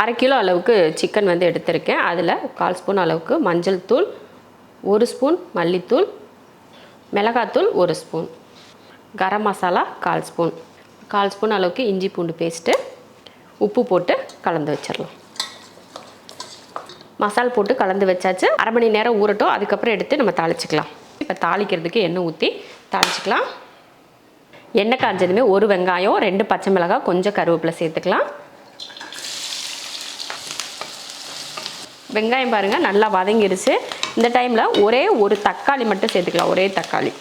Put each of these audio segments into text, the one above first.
அரை கிலோ அளவுக்கு சிக்கன் வந்து எடுத்திருக்கேன். அதில் கால் ஸ்பூன் அளவுக்கு மஞ்சள் தூள் ஒரு ஸ்பூன் மல்லித்தூள் மிளகாத்தூள் ஒரு ஸ்பூன். கரம் மசாலா கால் ஸ்பூன். கால் ஸ்பூன் அளவுக்கு இஞ்சி பூண்டு பேஸ்ட்டு உப்பு போட்டு கலந்து வச்சிடலாம். மசால் போட்டு கலந்து வச்சாச்சு. அரை மணி நேரம் ஊறட்டும். அதுக்கப்புறம் எடுத்து நம்ம தாளிச்சிக்கலாம். இப்போ தாளிக்கிறதுக்கு எண்ணெய் ஊற்றி தாளிச்சிக்கலாம். எண்ணெய் காஞ்சதுமே ஒரு வெங்காயம் ரெண்டு பச்சை மிளகாய் கொஞ்சம் கருவேப்பிலை சேர்த்துக்கலாம். வெங்காயம் பாருங்கள் நல்லா வதங்கிருச்சு. இந்த டைமில் ஒரே ஒரு தக்காளி மட்டும் சேர்த்துக்கலாம் ஒரே தக்காளி.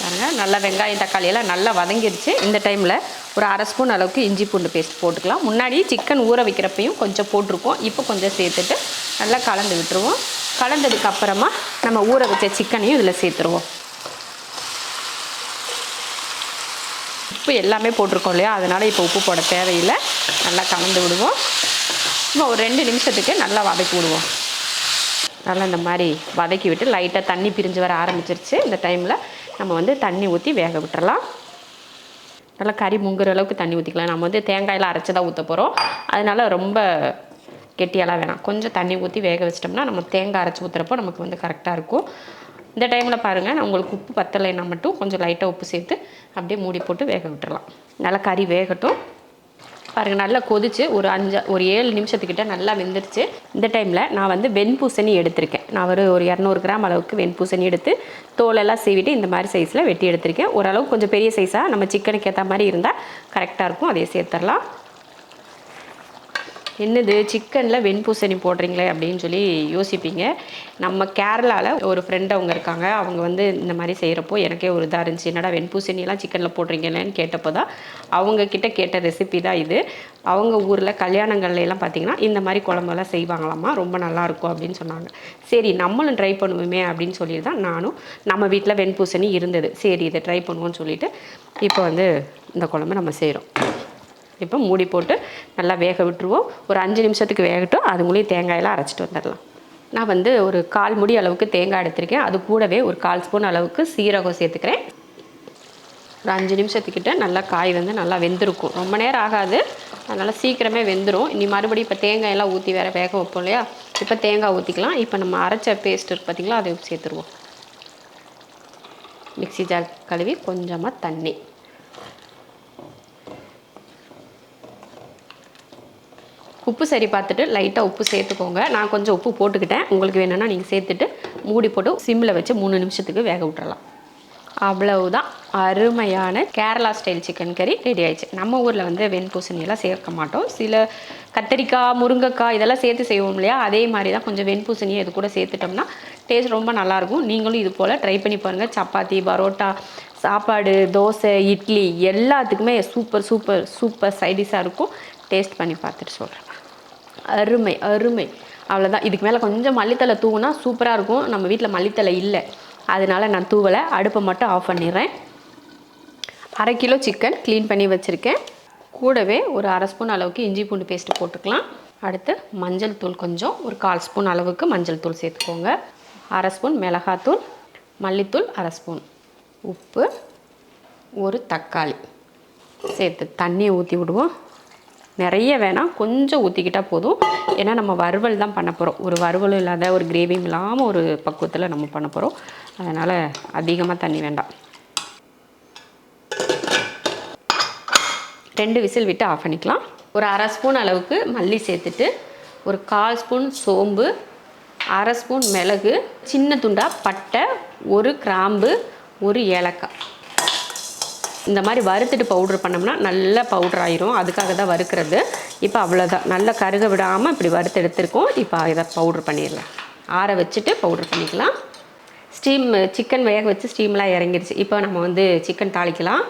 பாருங்க நல்லா வெங்காயம் தக்காளி எல்லாம் நல்லா வதங்கிருச்சு. இந்த டைமில் ஒரு அரை ஸ்பூன் அளவுக்கு இஞ்சி பூண்டு பேஸ்ட் போட்டுக்கலாம். முன்னாடி சிக்கன் ஊற வைக்கிறப்பையும் கொஞ்சம் போட்டிருக்கோம். இப்போ கொஞ்சம் சேர்த்துட்டு நல்லா கலந்து விட்டுருவோம். கலந்ததுக்கப்புறமா நம்ம ஊற வச்ச சிக்கனையும் இதில் சேர்த்துருவோம். உப்பு எல்லாமே போட்டிருக்கோம் இல்லையா? அதனால் இப்போ உப்பு போட தேவையில்லை. நல்லா கலந்து விடுவோம். இப்போ ஒரு ரெண்டு நிமிஷத்துக்கு நல்லா வதக்கி விடுவோம். நல்லா இந்த மாதிரி வதக்கி விட்டு லைட்டாக தண்ணி பிரிஞ்சு வர ஆரம்பிச்சிருச்சு. இந்த டைமில் நம்ம வந்து தண்ணி ஊற்றி வேக விட்டுறலாம். நல்லா கறி முங்குற அளவுக்கு தண்ணி ஊற்றிக்கலாம் நம்ம வந்து தேங்காயெல்லாம் அரைச்சி தான் ஊற்ற போகிறோம் அதனால ரொம்ப கெட்டியெல்லாம் வேணாம். கொஞ்சம் தண்ணி ஊற்றி வேக வச்சிட்டோம்னா நம்ம தேங்காய் அரைச்சி ஊற்றுறப்போ நமக்கு வந்து கரெக்டாக இருக்கும். இந்த டைமில் பாருங்கள் நான் உங்களுக்கு உப்பு பத்தலைன்னா மட்டும் கொஞ்சம் லைட்டாக உப்பு சேர்த்து அப்படியே மூடி போட்டு வேக விட்டுடலாம் நல்லா கறி வேகட்டும். பாருங்கள் நல்லா கொதிச்சு ஒரு அஞ்சு ஒரு ஏழு நிமிஷத்துக்கிட்ட நல்லா வெந்துருச்சு. இந்த டைமில் நான் வந்து வெண்பூசணி எடுத்திருக்கேன். நான் ஒரு ஒரு இரநூறு கிராம் அளவுக்கு வெண்பூசணி எடுத்து தோலெல்லாம் சீவிட்டு இந்த மாதிரி சைஸில் வெட்டி எடுத்திருக்கேன். ஓரளவுக்கு கொஞ்சம் பெரிய சைஸாக நம்ம சிக்கனுக்கு ஏற்ற மாதிரி இருந்தால் கரெக்டாக இருக்கும். அதையே சேர்த்துடலாம் என்னது சிக்கனில் வெண்பூசணி போடுறீங்களே அப்படின்னு சொல்லி யோசிப்பீங்க. நம்ம கேரளாவில் ஒரு ஃப்ரெண்ட் அவங்க இருக்காங்க. அவங்க வந்து இந்த மாதிரி செய்கிறப்போ எனக்கே ஒரு இதாக இருந்துச்சு. என்னடா வெண்பூசணியெல்லாம் சிக்கனில் போடுறீங்களேன்னு கேட்டப்போ தான் அவங்கக்கிட்ட கேட்ட ரெசிபி தான் இது. அவங்க ஊரில் கல்யாணங்கள்லாம் பார்த்திங்கன்னா பார்த்தீங்கன்னா இந்த மாதிரி குழம்பெல்லாம் செய்வாங்களாமா ரொம்ப நல்லாயிருக்கும் அப்படின்னு சொன்னாங்க. சரி நம்மளும் ட்ரை பண்ணுவோமே அப்படின்னு சொல்லி தான் நானும் நம்ம வீட்டில் வெண்பூசணி இருந்தது. சரி இதை ட்ரை பண்ணுவோன்னு சொல்லிட்டு இப்போ வந்து இந்த குழம்பு நம்ம செய்கிறோம் இப்போ மூடி போட்டு நல்லா வேக விட்டுருவோம். ஒரு அஞ்சு நிமிஷத்துக்கு வேகட்டும். அதுங்களையும் தேங்காயெல்லாம் அரைச்சிட்டு வந்துடலாம். நான் வந்து ஒரு கால் முடி அளவுக்கு தேங்காய் எடுத்திருக்கேன். அது கூடவே ஒரு கால் ஸ்பூன் அளவுக்கு சீரகம் சேர்த்துக்கிறேன். ஒரு அஞ்சு நிமிஷத்துக்கிட்ட நல்லா காய் வந்து நல்லா வெந்திருக்கும். ரொம்ப நேரம் ஆகாது. அதனால் சீக்கிரமே வெந்துடும் இனி மறுபடியும் இப்போ தேங்காயெல்லாம் ஊற்றி வேற வேக வைப்போம் இல்லையா? இப்போ தேங்காய் ஊற்றிக்கலாம் இப்போ நம்ம அரைச்ச பேஸ்ட் இருக்கு பார்த்தீங்களா? அதை சேர்த்துருவோம். மிக்ஸி ஜார் கழுவி கொஞ்சமாக தண்ணி. உப்பு சரி பார்த்துட்டு லைட்டாக உப்பு சேர்த்துக்கோங்க. நான் கொஞ்சம் உப்பு போட்டுக்கிட்டேன். உங்களுக்கு வேணும்னா நீங்கள் சேர்த்துட்டு மூடி போட்டு சிம்மில் வச்சு மூணு நிமிஷத்துக்கு வேக விட்டுறலாம். அவ்வளவுதான். அருமையான கேரளா ஸ்டைல் சிக்கன் கறி ரெடி ஆயிடுச்சு. நம்ம ஊரில் வந்து வெண்பூசணியெல்லாம் சேர்க்க மாட்டோம். சில கத்திரிக்காய் முருங்கைக்காய் இதெல்லாம் சேர்த்து செய்வோம் இல்லையா? அதே மாதிரி தான் கொஞ்சம் வெண்பூசணியை இது கூட சேர்த்துட்டோம்னா டேஸ்ட் ரொம்ப நல்லாயிருக்கும் நீங்களும் இது போல் ட்ரை பண்ணி பாருங்கள் சப்பாத்தி பரோட்டா சாப்பாடு தோசை இட்லி எல்லாத்துக்குமே சூப்பர் சூப்பர் சூப்பர் சைடிஷாக இருக்கும். டேஸ்ட் பண்ணி பார்த்துட்டு சொல்கிறேன் அருமை அருமை. அவ்வளோதான் இதுக்கு மேலே கொஞ்சம் மல்லித்தலை தூவுனா சூப்பராக இருக்கும். நம்ம வீட்டில் மல்லித்தலை இல்லை. அதனால நான் தூவலை. அடுப்பை மட்டும் ஆஃப் பண்ணிடுறேன். அரை கிலோ சிக்கன் க்ளீன் பண்ணி வச்சுருக்கேன். கூடவே ஒரு அரை ஸ்பூன் அளவுக்கு இஞ்சி பூண்டு பேஸ்ட்டு போட்டுக்கலாம். அடுத்து மஞ்சள் தூள் கொஞ்சம். ஒரு கால் ஸ்பூன் அளவுக்கு மஞ்சள் தூள் சேர்த்துக்கோங்க. அரை ஸ்பூன் மிளகாத்தூள் மல்லித்தூள் அரை ஸ்பூன் உப்பு ஒரு தக்காளி. சேர்த்து தண்ணியை ஊற்றி விடுவோம். நிறைய வேணாம் கொஞ்சம் ஊற்றிக்கிட்டால் போதும். ஏன்னா நம்ம வறுவல் தான் பண்ண போகிறோம் ஒரு வறுவலும் இல்லாத ஒரு கிரேவியும் இல்லாமல் ஒரு பக்குவத்தில் நம்ம பண்ண போகிறோம் அதனால் அதிகமாக தண்ணி வேண்டாம். ரெண்டு விசில் விட்டு ஆஃப் பண்ணிக்கலாம். ஒரு அரை ஸ்பூன் அளவுக்கு மல்லி சேர்த்துட்டு ஒரு கால் ஸ்பூன் சோம்பு அரை ஸ்பூன் மிளகு சின்ன துண்டாக பட்டை ஒரு கிராம்பு ஒரு ஏலக்காய். இந்த மாதிரி வறுத்துட்டு பவுட்ரு பண்ணோம்னா நல்ல பவுட்ரு ஆயிரும். அதுக்காக தான் வறுக்கிறது. இப்போ அவ்வளோதான் நல்லா கருக விடாமல் இப்படி வறுத்து எடுத்துருக்கோம். இப்போ இதை பவுட்ரு பண்ணிடலாம். ஆற வச்சுட்டு பவுட்ரு பண்ணிக்கலாம். ஸ்டீம் சிக்கன் வேக வச்சு ஸ்டீம்லாம் இறங்கிடுச்சு இப்போ நம்ம வந்து சிக்கன் தாளிக்கலாம்.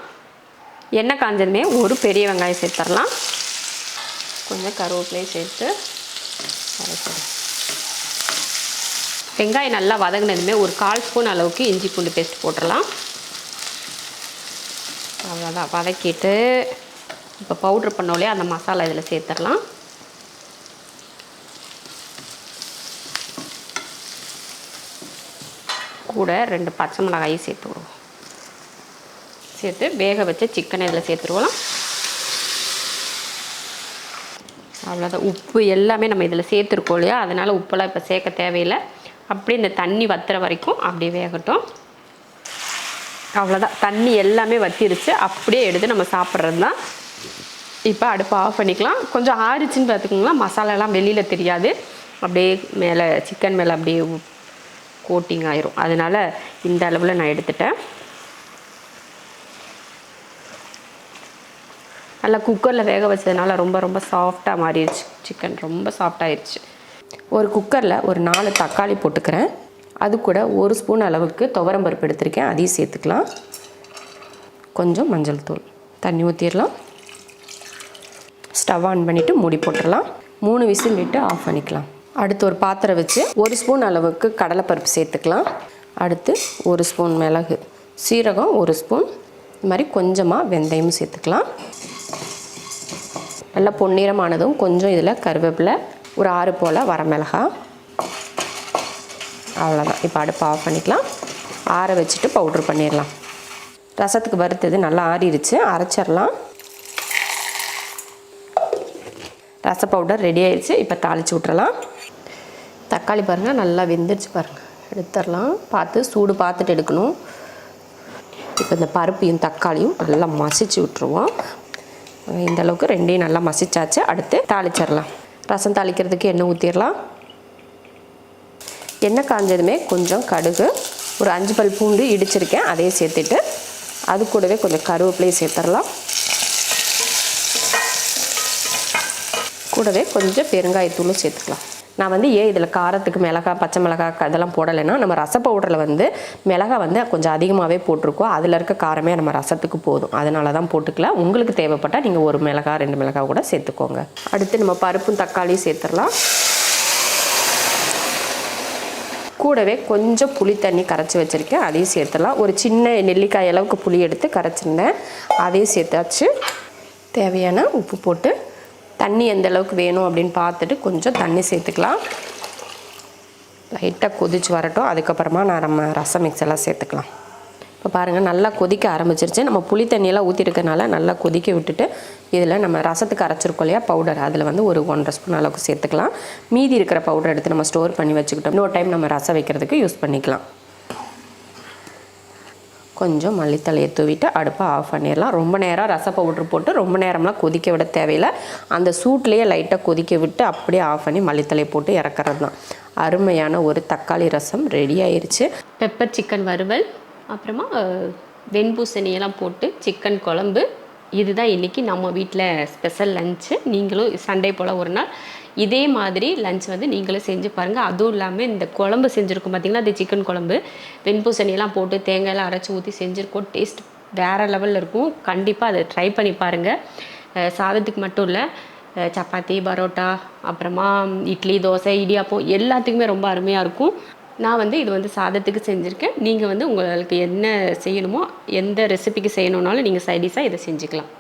எண்ணெய் காஞ்சதுமே ஒரு பெரிய வெங்காயம் சேர்த்துடலாம் கொஞ்சம் கருவேப்பிலையும் சேர்த்து அரைச்சிடலாம் வெங்காயம் நல்லா வதங்கினதுமே ஒரு கால் ஸ்பூன் அளவுக்கு இஞ்சி பூண்டு பேஸ்ட் போட்டுடலாம். அவ்வளோதான் வதக்கிட்டு இப்போ பவுட்ரு பண்ணோலே அந்த மசாலா இதில் சேர்த்துடலாம். கூட ரெண்டு பச்சை மிளகாயும் சேர்த்து விடுவோம். சேர்த்து வேக வச்ச சிக்கனை இதில் சேர்த்துருவோம். அவ்வளோதான் உப்பு எல்லாமே நம்ம இதில் சேர்த்துருக்கோம் இல்லையா? அதனால் உப்பெல்லாம் இப்போ சேர்க்க தேவையில்லை. அப்படியே இந்த தண்ணி வத்துற வரைக்கும் அப்படியே வேகட்டும். அவ்வளோதான் தண்ணி எல்லாமே வத்திருச்சு. அப்படியே எடுத்து நம்ம சாப்பிட்றது தான் இப்போ அடுப்பை ஆஃப் பண்ணிக்கலாம். கொஞ்சம் ஆறிச்சுன்னு பார்த்துக்கோங்களேன். மசாலாலாம் வெளியில் தெரியாது. அப்படியே மேலே சிக்கன் மேலே அப்படியே கோட்டிங் ஆயிரும். அதனால் இந்த அளவில் நான் எடுத்துட்டேன். நல்லா குக்கரில் வேக வச்சதுனால ரொம்ப ரொம்ப சாஃப்டாக மாறிடுச்சு சிக்கன் ரொம்ப சாஃப்டாகிடுச்சு ஒரு குக்கரில் ஒரு நாலு தக்காளி போட்டுக்கிறேன். அது கூட ஒரு ஸ்பூன் அளவுக்கு துவரம் பருப்பு எடுத்திருக்கேன். அதையும் சேர்த்துக்கலாம். கொஞ்சம் மஞ்சள் தூள். தண்ணி ஊற்றிடலாம் ஸ்டவ் ஆன் பண்ணிவிட்டு மூடி போட்டுடலாம். மூணு விசில் விட்டு ஆஃப் பண்ணிக்கலாம். அடுத்து ஒரு பாத்திரம் வச்சு ஒரு ஸ்பூன் அளவுக்கு கடலைப்பருப்பு சேர்த்துக்கலாம். அடுத்து ஒரு ஸ்பூன் மிளகு. சீரகம் ஒரு ஸ்பூன். இது மாதிரி கொஞ்சமாக வெந்தயமும் சேர்த்துக்கலாம். நல்லா பொன்னிறமானதும் கொஞ்சம் இதில் கருவேப்பிலை ஒரு ஆறு போல் வரமிளகா. அவ்வளோதான் இப்போ அடுப்பை ஆஃப் பண்ணிக்கலாம். ஆற வச்சுட்டு பவுட்ரு பண்ணிடலாம் ரசத்துக்கு வறுத்தது நல்லா ஆறிடுச்சு அரைச்சிடலாம் ரச பவுடர் ரெடி ஆயிடுச்சு இப்போ தாளித்து விட்றலாம் தக்காளி பாருங்கள் நல்லா வெந்துருச்சு பாருங்கள் எடுத்துடலாம் பார்த்து சூடு பார்த்துட்டு எடுக்கணும். இப்போ இந்த பருப்பையும் தக்காளியும் நல்லா மசிச்சு விட்ருவோம் இந்தளவுக்கு ரெண்டையும் நல்லா மசிச்சாச்சு. அடுத்து தாளிச்சிடலாம் ரசம் தாளிக்கிறதுக்கு எண்ணெய் ஊற்றிடலாம் எண்ணெய் காஞ்சதுமே கொஞ்சம் கடுகு ஒரு அஞ்சு பல் பூண்டு இடிச்சிருக்கேன் அதையும் சேர்த்துட்டு அது கூடவே கொஞ்சம் கருவேப்பிலையும் சேர்த்துடலாம். கூடவே கொஞ்சம் பெருங்காயத்தூளும் சேர்த்துக்கலாம். நான் வந்து ஏன் இதில் காரத்துக்கு மிளகாய் பச்சை மிளகாய் அதெல்லாம் போடலைன்னா நம்ம ரச பவுடரில் வந்து மிளகாய் வந்து கொஞ்சம் அதிகமாகவே போட்டிருக்கோம். அதில் இருக்க காரமே நம்ம ரசத்துக்கு போதும். அதனால தான் போட்டுக்கலாம் உங்களுக்கு தேவைப்பட்டால் நீங்கள் ஒரு மிளகாய் ரெண்டு மிளகாய் கூட சேர்த்துக்கோங்க. அடுத்து நம்ம பருப்பும் தக்காளியும் சேர்த்துடலாம். கூடவே கொஞ்சம் புளி தண்ணி கரைச்சி வச்சுருக்கேன். அதையும் சேர்த்துடலாம். ஒரு சின்ன நெல்லிக்காய் அளவுக்கு புளி எடுத்து கரைச்சிருந்தேன். அதையும் சேர்த்தாச்சு. தேவையான உப்பு போட்டு தண்ணி எந்த அளவுக்கு வேணும் அப்படின்னு பார்த்துட்டு கொஞ்சம் தண்ணி சேர்த்துக்கலாம். லைட்டாக கொதிச்சு வரட்டும். அதுக்கப்புறமா நான் நம்ம ரசம் மிக்ஸ் எல்லாம் சேர்த்துக்கலாம். இப்போ பாருங்கள் நல்லா கொதிக்க ஆரம்பிச்சிருச்சு. நம்ம புளி தண்ணியெல்லாம் ஊற்றிருக்கனால நல்லா கொதிக்க விட்டுட்டு இதில் நம்ம ரசத்துக்கு அரைச்சிருக்கோம் இல்லையா பவுடர் அதில் வந்து ஒரு ஒன்றரை ஸ்பூன் அளவுக்கு சேர்த்துக்கலாம். மீதி இருக்கிற பவுடர் எடுத்து நம்ம ஸ்டோர் பண்ணி வச்சுக்கிட்டோம். இன்னொரு டைம் நம்ம ரசம் வைக்கிறதுக்கு யூஸ் பண்ணிக்கலாம். கொஞ்சம் மல்லித்தலையை தூவிட்டு அடுப்பை ஆஃப் பண்ணிடலாம். ரொம்ப நேரம் ரச பவுட்ரு போட்டு ரொம்ப நேரம்லாம் கொதிக்க விட தேவையில்லை. அந்த சூட்லேயே லைட்டாக கொதிக்க விட்டு அப்படியே ஆஃப் பண்ணி மல்லித்தலையை போட்டு இறக்குறது தான் அருமையான ஒரு தக்காளி ரசம் ரெடி ஆயிடுச்சு பெப்பர் சிக்கன் வறுவல். அப்புறமா வெண்பூசணியெல்லாம் போட்டு சிக்கன் குழம்பு. இதுதான் இன்றைக்கி நம்ம வீட்டில் ஸ்பெஷல் லஞ்சு நீங்களும் சண்டே போல் ஒரு நாள் இதே மாதிரி லஞ்ச் வந்து நீங்களும் செஞ்சு பாருங்கள் அதுவும் இல்லாமல் இந்த குழம்பு செஞ்சுருக்கோம் பார்த்திங்கன்னா அது சிக்கன் குழம்பு. வெண்பூசணியெல்லாம் போட்டு தேங்காயெல்லாம் அரைச்சி ஊற்றி செஞ்சுருக்கோம். டேஸ்ட் வேறு லெவலில் இருக்கும். கண்டிப்பாக அதை ட்ரை பண்ணி பாருங்கள் சாதத்துக்கு மட்டும் இல்லை சப்பாத்தி பரோட்டா அப்புறமா இட்லி தோசை இடியாப்பம் எல்லாத்துக்குமே ரொம்ப அருமையாக இருக்கும். நான் வந்து இது வந்து சாதத்துக்கு செஞ்சுருக்கேன். நீங்கள் வந்து உங்களுக்கு என்ன செய்யணுமோ எந்த ரெசிபிக்கு செய்யணுன்னாலும் நீங்கள் சைடிஷாக இதை செஞ்சுக்கலாம்.